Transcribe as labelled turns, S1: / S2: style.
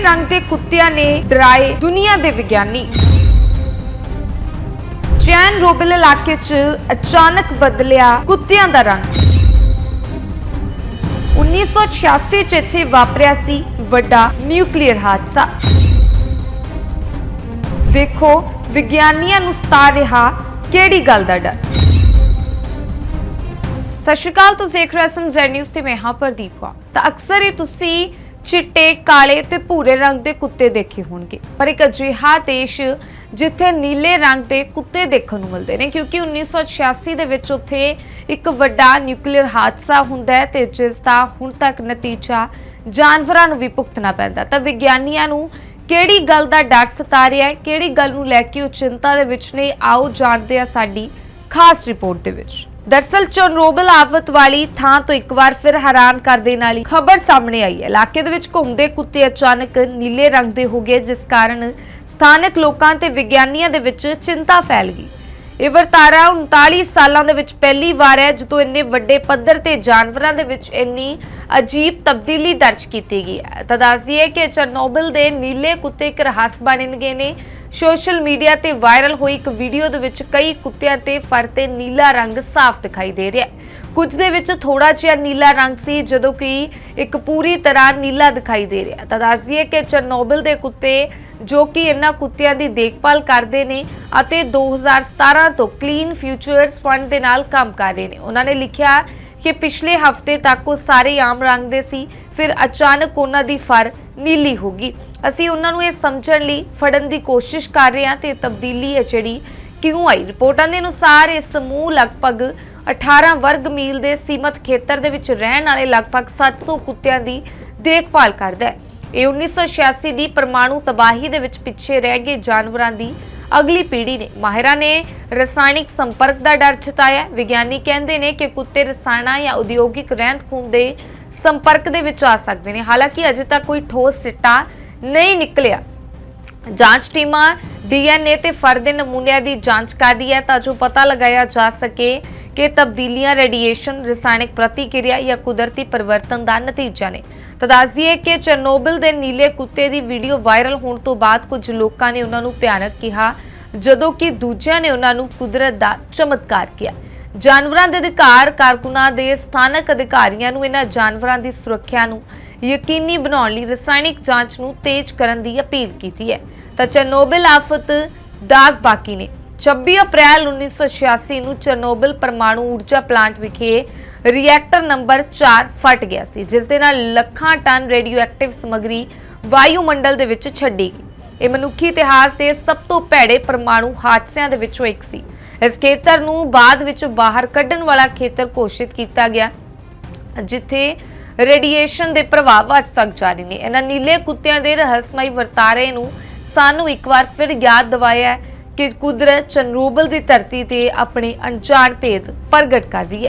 S1: ਰੰਗ ਦੇ ਕੁੱਤਿਆਂ ਨੇ ਡਰਾਏ ਦੁਨੀਆ ਦੇ ਵਿਗਿਆਨੀ। ਚੈਨ ਰੋਬਲ ਇਲਾਕੇ 'ਚ ਅਚਾਨਕ ਬਦਲਿਆ ਕੁੱਤਿਆਂ ਦਾ ਰੰਗ। 1986 'ਚ ਇੱਥੇ ਵਾਪਰਿਆ ਸੀ ਵੱਡਾ ਨਿਊਕਲੀਅਰ ਹਾਦਸਾ। ਦੇਖੋ ਵਿਗਿਆਨੀਆਂ ਨੂੰ ਸਤਾ ਰਿਹਾ ਕਿਹੜੀ ਗੱਲ ਦਾ ਡਰ। ਸਤਿ ਸ਼੍ਰੀ ਅਕਾਲ, ਤੁਸੀਂ ਦੇਖ ਰਹੇ ਹੋ ਸਮਝਰ ਨਿਊਜ਼ ਤੇ ਮੈਂ ਹਾਂ ਪ੍ਰਦੀਪ ਕੌਰ। ਤਾਂ ਅਕਸਰ ਹੀ ਤੁਸੀਂ ਚਿੱਟੇ, ਕਾਲੇ ਤੇ ਭੂਰੇ ਰੰਗ ਦੇ ਕੁੱਤੇ ਦੇਖੇ ਹੋਣਗੇ। ਪਰ ਇੱਕ ਅਜਿਹਾ ਦੇਸ਼ ਜਿੱਥੇ ਨੀਲੇ ਰੰਗ ਦੇ ਕੁੱਤੇ ਦੇਖਣ ਨੂੰ ਮਿਲਦੇ ਨੇ, ਕਿਉਂਕਿ 1986 ਦੇ ਵਿੱਚ ਉੱਥੇ ਇੱਕ ਵੱਡਾ ਨਿਊਕਲੀਅਰ ਹਾਦਸਾ ਹੁੰਦਾ ਹੈ ਤੇ ਜਿਸ ਦਾ ਹੁਣ ਤੱਕ ਨਤੀਜਾ ਜਾਨਵਰਾਂ ਨੂੰ ਵੀ ਭੁਗਤਣਾ ਪੈਂਦਾ। ਤਾਂ ਵਿਗਿਆਨੀਆਂ ਨੂੰ ਕਿਹੜੀ ਗੱਲ ਦਾ ਡਰ ਸਤਾ ਰਿਹਾ ਹੈ? ਕਿਹੜੀ ਗੱਲ ਨੂੰ ਲੈ ਕੇ ਉਹ ਚਿੰਤਾ ਦੇ ਵਿੱਚ ਨੇ? ਆਓ ਜਾਣਦੇ ਆ ਸਾਡੀ ਖਾਸ ਰਿਪੋਰਟ ਦੇ ਵਿੱਚ। ਦਰਸਲ ਚੋਨਰੋਬਲ ਆਫਤ ਵਾਲੀ ਥਾਂ ਤੋਂ ਇੱਕ ਵਾਰ ਫਿਰ ਹੈਰਾਨ ਕਰ ਦੇਣ ਵਾਲੀ ਖਬਰ ਸਾਹਮਣੇ ਆਈ ਹੈ। ਇਲਾਕੇ ਦੇ ਵਿੱਚ ਘੁੰਮਦੇ ਕੁੱਤੇ ਅਚਾਨਕ ਨੀਲੇ ਰੰਗ ਦੇ ਹੋ ਗਏ, ਜਿਸ ਕਾਰਨ ਸਥਾਨਕ ਲੋਕਾਂ ਤੇ ਵਿਗਿਆਨੀਆਂ ਦੇ ਵਿੱਚ ਚਿੰਤਾ ਫੈਲ ਗਈ। ਇਹ ਵਰਤਾਰਾ 39 ਸਾਲਾਂ ਦੇ ਵਿੱਚ ਪਹਿਲੀ ਵਾਰ ਹੈ ਜਦੋਂ ਇੰਨੇ ਵੱਡੇ ਪੱਧਰ ਤੇ ਜਾਨਵਰਾਂ ਦੇ ਵਿੱਚ ਇੰਨੀ ਅਜੀਬ ਤਬਦੀਲੀ ਦਰਜ ਕੀਤੀ ਗਈ ਹੈ। ਤਾਂ ਦੱਸਦੀ ਹੈ ਕਿ ਚਰਨੋਬਲ ਦੇ ਨੀਲੇ ਕੁੱਤੇ ਇੱਕ ਰਹੱਸ ਬਣ ਗਏ ਨੇ ਸੋਸ਼ਲ ਮੀਡੀਆ ਤੇ ਵਾਇਰਲ ਹੋਈ ਇੱਕ ਵੀਡੀਓ ਦੇ ਵਿੱਚ ਕਈ ਕੁੱਤਿਆਂ ਤੇ ਫਰ ਤੇ ਨੀਲਾ ਰੰਗ ਸਾਫ਼ ਦਿਖਾਈ ਦੇ ਰਿਹਾ ਹੈ। ਕੁਝ ਦੇ ਵਿੱਚ ਥੋੜਾ ਜਿਹਾ ਨੀਲਾ ਰੰਗ ਸੀ, ਜਦੋਂ ਕਿ ਇੱਕ ਪੂਰੀ ਤਰ੍ਹਾਂ ਨੀਲਾ ਦਿਖਾਈ ਦੇ ਰਿਹਾ ਤਾਂ ਦੱਸ ਦਈਏ ਕਿ ਚਰਨੋਬਲ ਦੇ ਕੁੱਤੇ, ਜੋ ਕਿ ਇਹਨਾਂ ਕੁੱਤਿਆਂ ਦੀ ਦੇਖਭਾਲ ਕਰਦੇ ਨੇ ਅਤੇ 2017 ਤੋਂ ਕਲੀਨ ਫਿਊਚਰਸ ਫੰਡ ਦੇ ਨਾਲ ਕੰਮ ਕਰ ਰਹੇ ਨੇ। ਉਹਨਾਂ ਨੇ ਲਿਖਿਆ ਕਿ ਪਿਛਲੇ ਹਫ਼ਤੇ ਤੱਕ ਉਹ ਸਾਰੇ ਆਮ ਰੰਗ ਦੇ ਸੀ, ਫਿਰ ਅਚਾਨਕ ਉਹਨਾਂ ਦੀ ਫਰ ਨੀਲੀ ਹੋ ਗਈ। ਅਸੀਂ ਉਹਨਾਂ ਨੂੰ ਇਹ ਸਮਝਣ ਲਈ ਫੜਨ ਦੀ ਕੋਸ਼ਿਸ਼ ਕਰ ਰਹੇ ਹਾਂ ਤੇ ਇਹ ਤਬਦੀਲੀ ਹੈ ਜਿਹੜੀ ਕਿਉਂ ਆਈ। ਰਿਪੋਰਟਾਂ ਦੇ ਅਨੁਸਾਰ ਇਹ ਸਮੂਹ ਲਗਭਗ 18 ਵਰਗ ਮੀਲ ਦੇ ਸੀਮਤ ਖੇਤਰ ਦੇ ਵਿੱਚ ਰਹਿਣ ਵਾਲੇ ਲਗਭਗ 700 ਕੁੱਤਿਆਂ ਦੀ ਦੇਖਭਾਲ ਕਰਦਾ ਹੈ। ਇਹ 1986 ਦੀ ਪਰਮਾਣੂ ਤਬਾਹੀ ਦੇ ਵਿੱਚ ਪਿੱਛੇ ਰਹਿ ਗਏ ਜਾਨਵਰਾਂ ਦੀ ਅਗਲੀ ਪੀੜ੍ਹੀ ਨੇ। ਮਾਹਿਰਾਂ ਨੇ ਰਸਾਇਣਿਕ ਸੰਪਰਕ ਦਾ ਡਰ ਛਤਾਇਆ ਵਿਗਿਆਨੀ ਕਹਿੰਦੇ ਨੇ ਕਿ ਕੁੱਤੇ ਰਸਾਇਣਾਂ ਜਾਂ ਉਦਯੋਗਿਕ ਰਹਿੰਦ ਖੂੰਹਦ ਦੇ ਸੰਪਰਕ ਦੇ ਵਿੱਚ ਆ ਸਕਦੇ ਨੇ। ਹਾਲਾਂਕਿ ਅਜੇ ਤੱਕ ਕੋਈ ਠੋਸ ਸਿੱਟਾ ਨਹੀਂ ਨਿਕਲਿਆ। ਜਾਂਚ ਟੀਮਾਂ ਡੀਐਨਏ ਤੇ ਫਰ ਦੇ ਨਮੂਨਿਆਂ ਦੀ ਜਾਂਚ ਕਰ ਹੈ ਤਾਂ ਜੋ ਪਤਾ ਲਗਾਇਆ ਜਾ ਸਕੇ ਕਿ ਤਬਦੀਲੀਆਂ, ਰੇਡੀਏਸ਼ਨ, ਰਸਾਇਣਿਕ ਪ੍ਰਤੀਕਿਰਿਆ ਜਾਂ ਕੁਦਰਤੀ ਪਰਿਵਰਤਨ ਦਾ ਨਤੀਜਾ ਨੇ। ਤਾਂ ਦੱਸ ਦਈਏ ਕਿ ਚਰਨੋਬਿਲ ਦੇ ਨੀਲੇ ਕੁੱਤੇ ਦੀ ਵੀਡੀਓ ਵਾਇਰਲ ਹੋਣ ਤੋਂ ਬਾਅਦ ਕੁਝ ਲੋਕਾਂ ਨੇ ਉਹਨਾਂ ਨੂੰ ਭਿਆਨਕ ਕਿਹਾ, ਜਦੋਂ ਕਿ ਦੂਜਿਆਂ ਨੇ ਉਹਨਾਂ ਨੂੰ ਕੁਦਰਤ ਦਾ ਚਮਤਕਾਰ ਕਿਹਾ। ਜਾਨਵਰਾਂ ਦੇ ਅਧਿਕਾਰ ਕਾਰਕੁਨਾਂ ਦੇ ਸਥਾਨਕ ਅਧਿਕਾਰੀਆਂ ਨੂੰ ਇਹਨਾਂ ਜਾਨਵਰਾਂ ਦੀ ਸੁਰੱਖਿਆ ਨੂੰ ਯਕੀਨੀ ਬਣਾਉਣ ਲਈ ਰਸਾਇਣਿਕ ਜਾਂਚ ਨੂੰ ਤੇਜ਼ ਕਰਨ ਦੀ ਅਪੀਲ ਕੀਤੀ ਹੈ। ਤਾਂ ਚਰਨੋਬਿਲ ਆਫਤ ਦਾਗ ਬਾਕੀ ਨੇ। 26 ਅਪ੍ਰੈਲ 1986 ਨੂੰ ਚਰਨੋਬਿਲ ਪਰਮਾਣੂ ਊਰਜਾ ਪਲਾਂਟ ਵਿਖੇ ਰਿਐਕਟਰ ਨੰਬਰ 4 ਫਟ ਗਿਆ ਸੀ, ਜਿਸ ਦੇ ਨਾਲ ਲੱਖਾਂ ਟਨ ਰੇਡੀਓਐਕਟਿਵ ਸਮੱਗਰੀ ਵਾਯੂਮੰਡਲ ਦੇ ਵਿੱਚ ਛੱਡੀ ਗਈ। ਇਹ ਮਨੁੱਖੀ ਇਤਿਹਾਸ ਦੇ ਸਭ ਤੋਂ ਭੈੜੇ ਪਰਮਾਣੂ ਹਾਦਸਿਆਂ ਦੇ ਵਿੱਚੋਂ ਇੱਕ ਸੀ। ਇਸ ਖੇਤਰ ਨੂੰ ਬਾਅਦ ਵਿੱਚ ਬਾਹਰ ਕੱਢਣ ਵਾਲਾ ਖੇਤਰ ਘੋਸ਼ਿਤ ਕੀਤਾ ਗਿਆ, ਜਿੱਥੇ ਰੇਡੀਏਸ਼ਨ ਦੇ ਪ੍ਰਭਾਵ ਅੱਜ ਤੱਕ ਜਾਰੀ ਨੇ। ਇਹਨਾਂ ਨੀਲੇ ਕੁੱਤਿਆਂ ਦੇ ਰਹੱਸਮਈ ਵਰਤਾਰੇ ਨੂੰ ਸਾਨੂੰ ਇੱਕ ਵਾਰ ਫਿਰ ਯਾਦ ਦਿਵਾਇਆ ਕਿ ਕੁਦਰਤ ਚੰਰੂਬਲ ਦੀ ਧਰਤੀ ਤੇ ਆਪਣੇ ਅਣਜਾਣ ਭੇਦ ਪ੍ਰਗਟ ਕਰ ਰਹੀ ਹੈ।